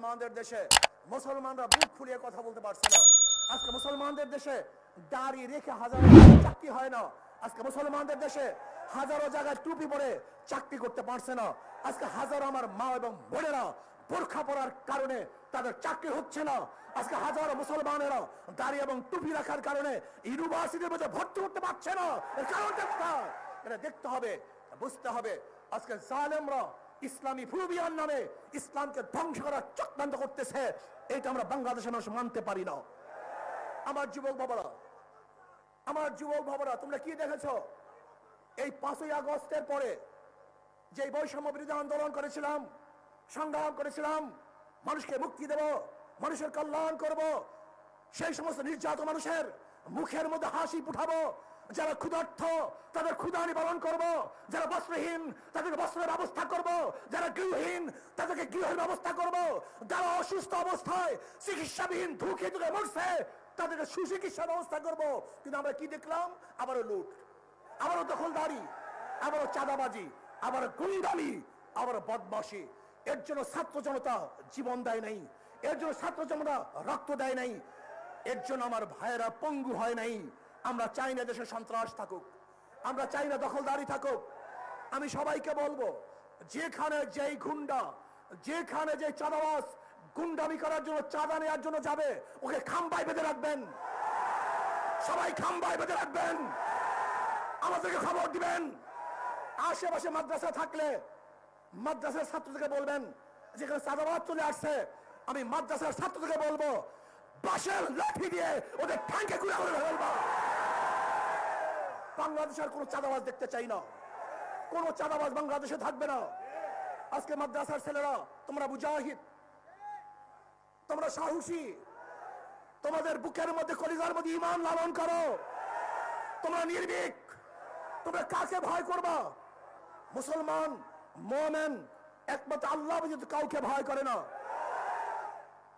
মুসলমানদের দেশে মুসলমানরা বুক ফুলিয়ে কথা বলতে পারছে না আজকে মুসলমানদের দেশে দাড়ি রেখে হাজারো চাকরি হয় না। আজকে মুসলমানদের দেশে হাজারো জায়গায় টুপি পরে চাকরি করতে পারছে না। আজকে হাজারো আমার মা এবং বোনেরা বোরখা পরার কারণে তাদের চাকরি হচ্ছে না। আজকে হাজারো মুসলমানেরা দাড়ি এবং টুপি রাখার কারণে ইউনিভার্সিটির মধ্যে ভর্তি করতে পারছে না। এর কারণটা কোথায়? এটা দেখতে হবে, বুঝতে হবে। আজকে জালেমরা ইসলামী ফুরবিয়ান নামে ইসলামকে ধ্বংস করার চক্রান্ত করতেছে এটা আমরা বাংলাদেশের মানুষ মানতে পারি না। আমার যুবক বাবারা, আমার যুবক বাবারা, তোমরা কি দেখেছ? এই পাঁচই আগস্টের পরে যে বৈষম্য বিরোধী আন্দোলন করেছিলাম, সংগ্রাম করেছিলাম, মানুষকে মুক্তি দেব, মানুষের কল্যাণ করব, সেই সমস্ত নির্যাত মানুষের মুখের মধ্যে হাসি ফুটাবো যারা ক্ষুধার্থ, তাদের ক্ষুধা নিবারণ করব। যারা বস্ত্রহীন, তাদেরকে বস্ত্রের ব্যবস্থা করব। যারা গৃহহীন, তাদেরকে গৃহের ব্যবস্থা করব। যারা অসুস্থ অবস্থায়, চিকিৎসাবিহীন, ধুকে ধুকে মরছে, তাদেরকে সুচিকিৎসার ব্যবস্থা করব। কিন্তু আমরা কি দেখলাম? আবারও লুট, আবারও দখলদারি, আবারও চাঁদাবাজি আবার গুন্ডামি আবার বদমাসি এর জন্য ছাত্র জনতা জীবন দেয় নাই। এর জন্য ছাত্র জনতা রক্ত দেয় নাই। এর জন্য আমার ভাইয়েরা পঙ্গু হয় নাই। আমরা চাই না দেশে সন্ত্রাস থাকুক। আমরা চাই না দখলদারি থাকুক। আমি সবাইকে বলব, যেখানে যেই গুন্ডা, যেখানে যে চাঁদাবাস গুন্ডামি করার জন্য চাঁদা নেওয়ার জন্য যাবে, ওকে খাম্বায় বেঁধে রাখবেন। সবাই খাম্বায় বেঁধে রাখবেন। আমাদেরকে খবর দিবেন। আশেপাশে মাদ্রাসা থাকলে মাদ্রাসার ছাত্রদেরকে বলবেন, যেখানে চাঁদাবাদ চলে আসছে, আমি মাদ্রাসার ছাত্রদেরকে বলব বাসের লাঠি দিয়ে ওদের ঠ্যাঙ্কে গুড়া করে ফেলব। বাংলাদেশের কোনো চাঁদাবাজ দেখতে চাই না। কোনো চাঁদাবাজ বাংলাদেশে থাকবে না। আজকে মাদ্রাসার ছেলেরা, তোমরা মুজাহিদ, তোমরা সাহসী, তোমাদের বুকের মধ্যে কলিজার মধ্যে ইমান লালন করো। তোমরা নির্ভীক, তোমরা কাকে ভয় করবা? মুসলমান, মোমেন, একমাত্র আল্লাহ ব্যতীত কাউকে ভয় করে না।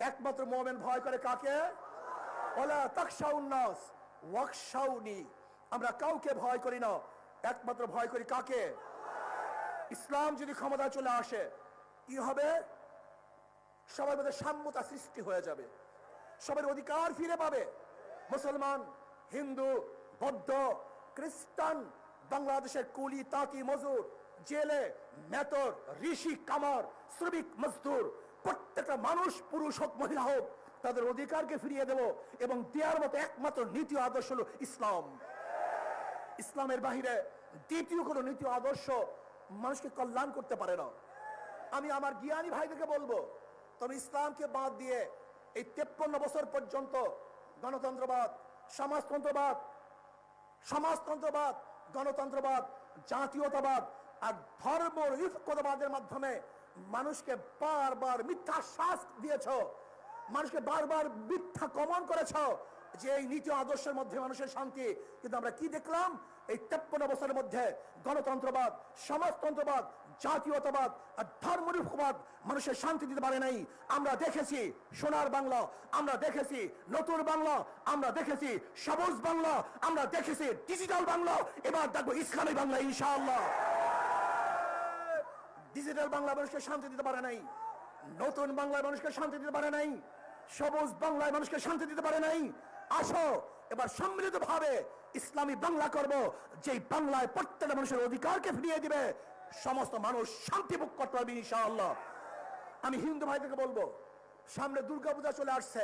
একমাত্র মোমেন ভয় করে কাকে? ওলা তাকশাউন নাস ওয়াকশাউনি আমরা কাউকে ভয় করি না। একমাত্র ভয় করি কাকে? ইসলাম যদি ক্ষমতায় চলে আসে, কি হবে? সবার মধ্যে সাম্যতা সৃষ্টি হয়ে যাবে। সবার অধিকার ফিরে পাবে। মুসলমান, হিন্দু, বৌদ্ধ, খ্রিস্টান, বাংলাদেশের কুলি, তাঁতি মজুর জেলে, মেতর, ঋষি, কামার, শ্রমিক, মজদুর, প্রত্যেকটা মানুষ, পুরুষ হোক, মহিলা হোক, তাদের অধিকারকে ফিরিয়ে দেব এবং দেওয়ার মতো একমাত্র নীতি আদর্শ হল ইসলাম। ইসলামের বাহিরে দ্বিতীয় কোনো নীতি আদর্শ মানুষকে কল্যাণ করতে পারে না। আমি আমার জ্ঞানী ভাইদেরকে বলব, তবে ইসলামকে বাদ দিয়ে এই তেপ্পন্ন বছর পর্যন্ত গণতন্ত্রবাদ, সমাজতন্ত্রবাদ সমাজতন্ত্রবাদ, গণতন্ত্রবাদ, জাতীয়তাবাদ আর ধর্ম নিরপেক্ষতাবাদের মাধ্যমে মানুষকে বারবার মিথ্যা শ্বাস দিয়েছ, মানুষকে বারবার মিথ্যা কমন করেছ যে এই নীতি আদর্শের মধ্যে মানুষের শান্তি। কিন্তু আমরা কি দেখলাম? এই তেপ্পন্ন বছরের মধ্যে গণতন্ত্রবাদ, সমাজতন্ত্রবাদ, জাতীয়তাবাদ আর ধর্মনিরপেক্ষবাদ মানুষের শান্তি দিতে পারে নাই। আমরা দেখেছি সোনার বাংলা, আমরা দেখেছি নতুন বাংলা, আমরা দেখেছি সবুজ বাংলা, আমরা দেখেছি ডিজিটাল বাংলা, এবার দেখব ইসলামী বাংলা, ইনশাআল্লাহ। ডিজিটাল বাংলা মানুষকে শান্তি দিতে পারে নাই। নতুন বাংলায় মানুষকে শান্তি দিতে পারে নাই। সবুজ বাংলায় মানুষকে শান্তি দিতে পারে নাই। আসো। এবার সম্মিলিত ভাবে ইসলামী বাংলা করব যে বাংলায় প্রত্যেকটা মানুষের অধিকারকে ফিরিয়ে দিবে, সমস্ত মানুষ শান্তি ভোগ করতে পারবে ইনশাআল্লাহ। আমি হিন্দু ভাইদেরকে বলব, সামনে দুর্গাপূজা চলে আসছে,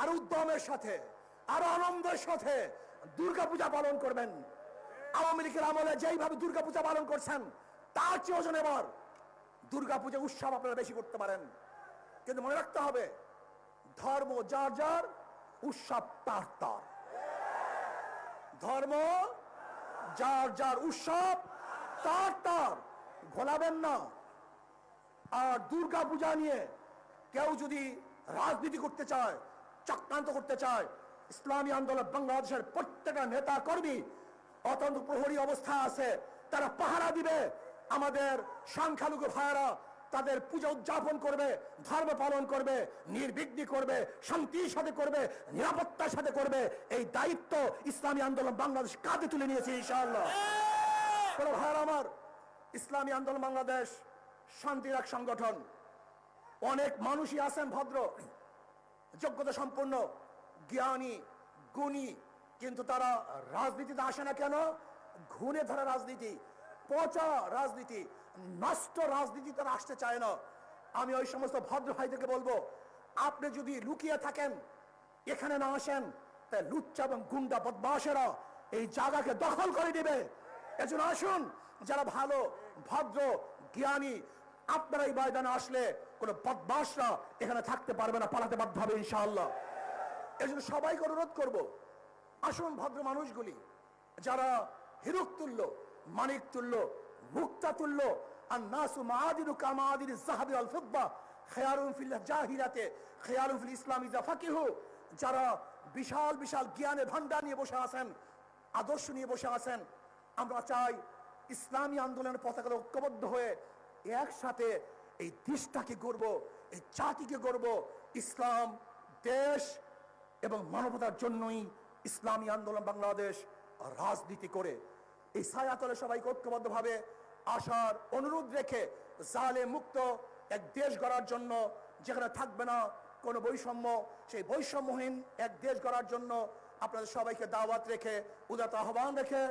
আর উদ্যমের সাথে, আরও আনন্দের সাথে দুর্গাপূজা পালন করবেন। আওয়ামী লীগের আমলে যেইভাবে দুর্গাপূজা পালন করছেন, তার চেয়ে ওজন এবার। দুর্গাপূজা উৎসব আপনারা বেশি করতে পারেন। কিন্তু মনে রাখতে হবে, ধর্ম যার যার উৎসব তার তার। ধর্ম যার যার উৎসব তার তার ঘোলাবেন না। আর দুর্গা পূজা নিয়ে কেউ যদি রাজনীতি করতে চায়, চক্রান্ত করতে চায়, ইসলামী আন্দোলন বাংলাদেশের প্রত্যেকটা নেতা কর্মী অত্যন্ত প্রহরী অবস্থা আছে, তারা পাহারা দিবে। আমাদের সংখ্যালঘু ভাইয়েরা তাদের পূজা উদযাপন করবে, ধর্ম পালন করবে, নির্বিঘ্নি করবে, শান্তির সাথে করবে, নিরাপত্তার সাথে করবে। এই দায়িত্ব ইসলামী আন্দোলন বাংলাদেশ কাঁধে তুলে নিয়েছে, ইনশাআল্লাহ। ভাইয়ের আমার, ইসলামী আন্দোলন বাংলাদেশ শান্তির এক সংগঠন। অনেক মানুষই আছেন ভদ্র, যোগ্যতা সম্পন্ন, জ্ঞানী, গুণী, কিন্তু তারা রাজনীতিতে আসে না কেন? ঘুণে ধরা রাজনীতি। পচা রাজনীতি, নষ্ট রাজনীতি তারা আসতে চায় না। আমি ওই সমস্ত ভদ্র ভাইদেরকে বলব, আপনি যদি লুকিয়ে থাকেন, এখানে না আসেন তাই লুচ্চা এবং গুন্ডা বদমাসেরা এই জায়গাকে দখল করে দিবে এজন্য আসুন, যারা ভালো, ভদ্র, জ্ঞানী, আপনারা এই ময়দানে আসলে কোনো বদমাসরা এখানে থাকতে পারবে না, পালাতে বাধ্য হবে ইনশাআল্লাহ। এই জন্য সবাইকে অনুরোধ করব, আসুন ভদ্র মানুষগুলি, যারা হিরুক তুল্য মানিক তুল্য, মুক্তা তুল্য আর নাসু কামাদিন জাহাবি আল আছেন, আদর্শ নিয়ে বসে আছেন, আমরা চাই ইসলামী আন্দোলনের ঐক্যবদ্ধ হয়ে একসাথে এই দেশটাকে গড়ব, এই জাতিকে গড়ব, ইসলাম, দেশ এবং মানবতার জন্যই ইসলামী আন্দোলন বাংলাদেশ রাজনীতি করে এই ছায়াতলে সবাইকে ঐক্যবদ্ধভাবে আসার অনুরোধ রেখে জালে মুক্ত এক দেশ গড়ার জন্য যেখানে থাকবে না কোনো বৈষম্য, সেই বৈষম্যহীন এক দেশ গড়ার জন্য আপনাদের সবাইকে দাওয়াত রেখে উদাত আহ্বান রেখে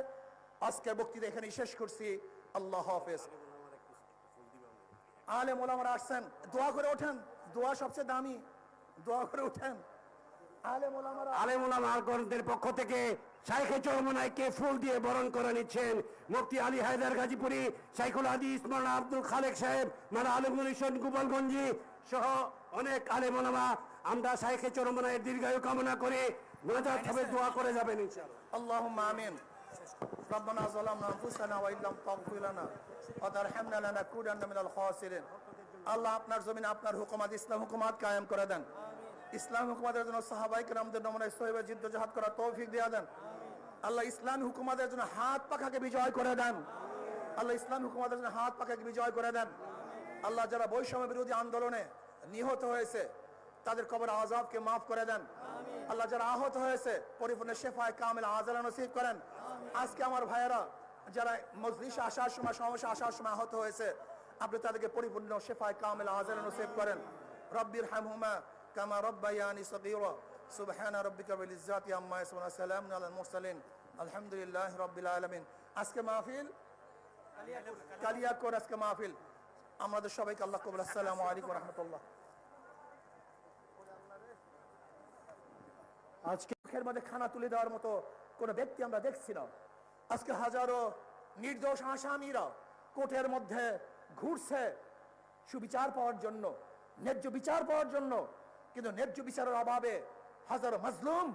আজকের বক্তৃতা এখানে শেষ করছি। আল্লাহ হাফেজ। আলেম ওলামারা আসছেন, দোয়া করে ওঠেন। দোয়া সবচেয়ে দামি। দোয়া করে ওঠেন। আলেম ওলামারা আলেমুলাম আলগণদের পক্ষ থেকে শাইখে চরমনাইকে ফুল দিয়ে বরণ করে নিচ্ছেন মুফতি আলী হায়দার গাজীপুরি শাইখুল হাদিস মানা আব্দুল খালেক সাহেব মানা আলমুল ইসন গোপালগঞ্জি সহ অনেক আলেমুলামা আমরা শাইখে চরমনাইয়ের দীর্ঘায়ু কামনা করে নাজাত হবে দোয়া করে যাবেন ইনশাআল্লাহ اللهم آمين ربنا ظلمنا أنفسنا وإن لم تغفر لنا وترحمنا لنكونن من الخاسرين আল্লাহ আপনার জমিনে আপনার হুকুমাত ইসলাম হুকুমাত কায়েম করে দেন ইসলাম হুকুমাতের জন্য সাহাবাই কেরামদের নমুনায় সহিবে জিদ্দ জাহাদ করার তৌফিক দিয়ে দেন আল্লাহ ইসলামী হুকুমাতের জন্য হাত পাখাকে বিজয় করে দেন। আল্লাহ ইসলামী হুকুমাতের জন্য হাত পাখাকে বিজয় করে দেন। আল্লাহ যারা বৈষম্য বিরোধী আন্দোলনে নিহত হয়েছে তাদের কবর আজাবকে মাফ করে দেন। আল্লাহ যারা আহত হয়েছে পরিপূর্ণ শেফায় কামেল আজালা নসিব করেন। আজকে আমার ভাইয়েরা যারা মজলিসে আসার সময় সমস্যা আসার সময় আহত হয়েছে আপনি তাদেরকে পরিপূর্ণ শেফায় কামেল আজালা নসিব করেন। রব্বির হামহুমা কামা রব্বায়ানি সগীরা। সুবহান রাব্বিকা বিল ইজ্জাতি আম্মা ইয়াসিফুন সালামুন আলাল মুরসালিন। আলহামদুলিল্লাহি রাব্বিল আলামিন। আজকে মাহফিল? কালিয়াকোর আজকে মাহফিল। আমাদের সবাইকে আল্লাহ কবুল। আসসালামু আলাইকুম রাহমাতুল্লাহ। আজকে মুখের মধ্যে খানা তুলে দেওয়ার মতো কোন ব্যক্তি আমরা দেখছি না। আজকে হাজারো নির্দোষ আসামিরা কোর্টের মধ্যে ঘুরছে সুবিচার পাওয়ার জন্য, ন্যায্য বিচার পাওয়ার জন্য। কিন্তু ন্যায্য বিচারের অভাবে হাজারো মাজলুম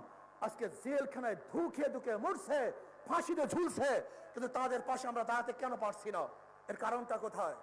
আজকে জেলখানায় ধুকে ধুকে মরছে, ফাঁসিতে ঝুলছে, কিন্তু তাদের পাশে আমরা দাঁড়াতে কেন পারছি না? এর কারণটা কোথায়?